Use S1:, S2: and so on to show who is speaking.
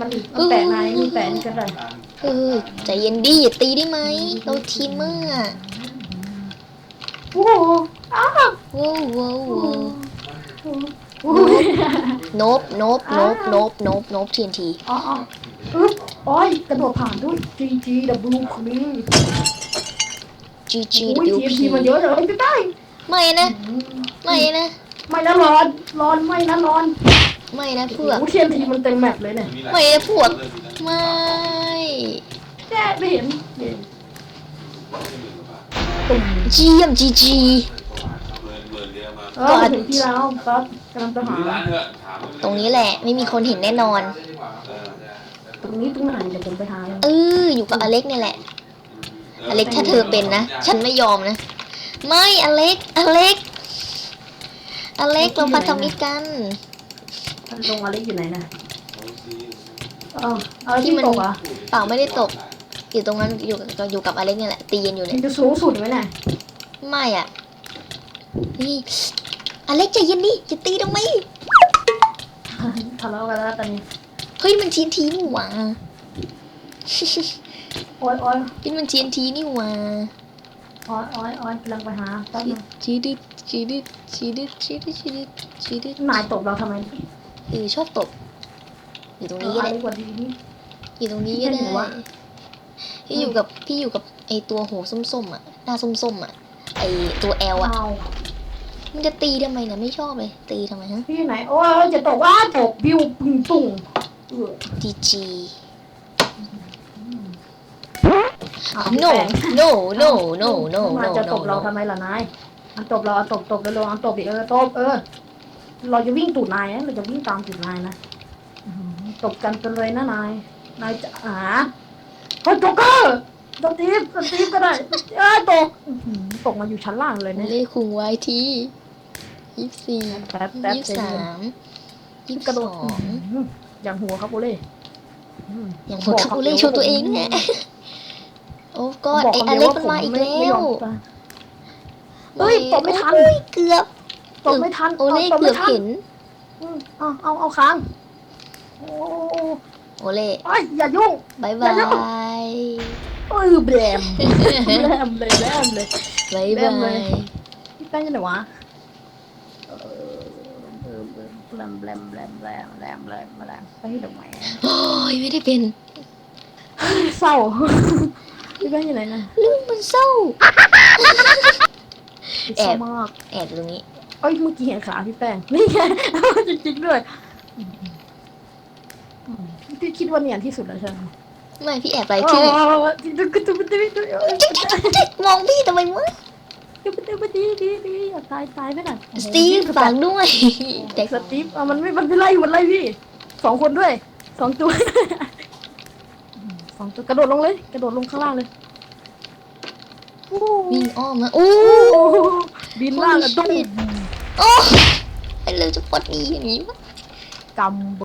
S1: แปะมันอีกมันแปะนายนี่แปะนี่ก็ได้
S2: เออใจเย็นดิอย่าตีได้ไหมเราทีมเมอร์อะ
S1: โอ้โหอ้าว
S2: ว้าวว้าวว้าว
S1: โอ้ย
S2: นบนบนบนบนบนบทีนที
S1: อ๋ออ๋ออึ๊บโอ้ยกระโดดผ่านด้วย G G W คลี
S2: จีจี
S1: โอ้ย
S2: ดิว
S1: ทีม
S2: พี
S1: ทีมันเยอะเลยไม่ได้
S2: ไม่นะ ไม่นะ
S1: ไม่นะร้อนร้อนไม่นะร้อน
S2: ไม่นะเพื่
S1: โอ้
S2: อก
S1: โหเทียมทีมันเต็มแมปเลยเนี่ย
S2: ไม่นะพวก ไม่
S1: แย่ไม่เห็นเห็น
S2: เจียมจีจี
S1: เออมาถึงที่แล้วปั๊บกำลังจะหา
S2: ตรงนี้แหละ ไม่มีคนเห็นแน่นอน
S1: ตรงนี้ตรงไหนเดี๋ยวผมไปหา
S2: เอออยู่กับอเล็กเนี่ยแหละ อเล็กถ้าเธอเป็นนะ ฉันไม่ยอมนะ ไม่อเล็ก อเล็ก อเล็กเราพันธมิตรกัน
S1: ลงอะไรอยู่ไหนนะเออเอาที่ตกเหรอะ
S2: เปล่าไม่ได้ตก อยู่ตรงนั้นอยู่กับอยู่กับอเล็กเนี่ยแหละตีกันอยู่
S1: มั
S2: เนี่ย
S1: นจะสูงสุดไหมน่ะ
S2: ไม่อะนี่อเล็กใจเย็นดิจะตีทำไม
S1: ทะเลาะกันแล้วตอนนี้
S2: เฮ้ยมันทีนทีนี่หว่า
S1: โอ้ยโอ้ย
S2: เฮ้ยมันทีนทีนี่หว่า
S1: โอ้ยโอ้ยโอ้ยกำลังไปหาแป๊บนึง
S2: ชีดิดชีดิดชีดิดชีดิดชีดิดชีดิด
S1: นายตบเราทำไม
S2: เออชอบตบ อยู่ตรง
S1: เอ
S2: นี้
S1: อ
S2: ก็
S1: อะ
S2: ได้
S1: ไรกว่าดีนี่
S2: อยู่ตรงนี้ก็ได้
S1: ไม่เห็นวะ
S2: พี่อยู่กับพี่อยู่กับไอตัวหัวส้มๆอะหน้าส้มๆอะไอตัวแอลอะ
S1: เอา
S2: มันจะตีทำไมเนี่ยไม่ชอบเลย ตีทำไมฮะ
S1: พี่ไหนโอ้ยจะตกว่าตกบิวปุ้งตุ่งเออ
S2: ดีจี
S1: เอา
S2: no
S1: แปลง
S2: no no no no
S1: มัน
S2: no
S1: จะต
S2: no
S1: บเรา
S2: no
S1: ทำไมล่ะนายมันตบเราเอาตบตบแล้วลงเอาตบอีกเออตบเออ เราจะวิ่งตูดนายนะเราจะวิ่งตามตูดนายนะอื้อหือตบกันกันเลยนะนาย นายจะหาเฮ้ยโจ๊กเกอร์สตีฟสตีฟก็ได้เอ้ยตกอื้อหือตกมาอยู่ชั้นล่างเลยเนี่ย
S2: เลขคุงไว้ที่ยี่สิบสี่
S1: แป๊บแป๊บ
S2: ยี่สิบสามยี่สิบ
S1: กระโด
S2: ส
S1: ด
S2: อง
S1: อื้ออย่างหัวครับโอเล่อืม
S2: อย่างหัวทักโอเล่โชว์ตัวเองเนี่ยโอ้ก็
S1: บ
S2: ไอ
S1: คำ
S2: อ
S1: ดียว
S2: เล็ก
S1: ว่า
S2: มันมาอีก
S1: ผไแล้ไม่ยวอมตายเฮ้ยตบไม่ทัน
S2: โอ้ยเกือบ
S1: ตบไม่ทัน
S2: โอเล่
S1: ตบ
S2: เกื
S1: ไม่
S2: อบ
S1: ทัน
S2: เห็น
S1: อืมเอาเอาเอาค้างโอ้
S2: โอเล่
S1: ไอ้ยอย่ายุ่ง
S2: บาย
S1: อย่า
S2: บา
S1: ยุ่ง
S2: ย
S1: เออแบมแบมเลยแบมเลย
S2: บาย
S1: เริ่
S2: บาม
S1: เลย
S2: ย
S1: พี่แป้งยังไงวะเออเออแบมแบมแบมแบมแบมแบมแบมไปที่ดอกไม้
S2: โอ้ยไม่ได้เป็น
S1: เศร้า พี่แป้งอยู่ไหนนะ
S2: ลืมมันเศร้าแอบ
S1: เศร้ามาก
S2: แอบอยู่ตรงนี้
S1: เอ้ยเมื่อกี้เห็นขาพี่แป้งนี่ไงจริงๆด้วยอืมพี่คิดว่าเนียนที่สุดแล้วใช่ไหม
S2: ไม่พี่แอบไปที่
S1: ดูกดูดูดู
S2: มองพี่ทำไมวะ
S1: ดูดูดูดีดีดีอย่าตายตายไม่ได้
S2: สตีฟฝากด้วยแต่
S1: สตีฟอะมันไม่มันไม่ไล่มันไล่พี่สองคนด้วยสองตัวสองตัวกระโดดลงเลย กระโดดลงข้างล่างเลยโอ้
S2: วิ่งอ้อมมาโอ้
S1: โหบินล่างกระโดด
S2: โอ้ยเราจะปลดหนีอย่างนี้วะ
S1: กำ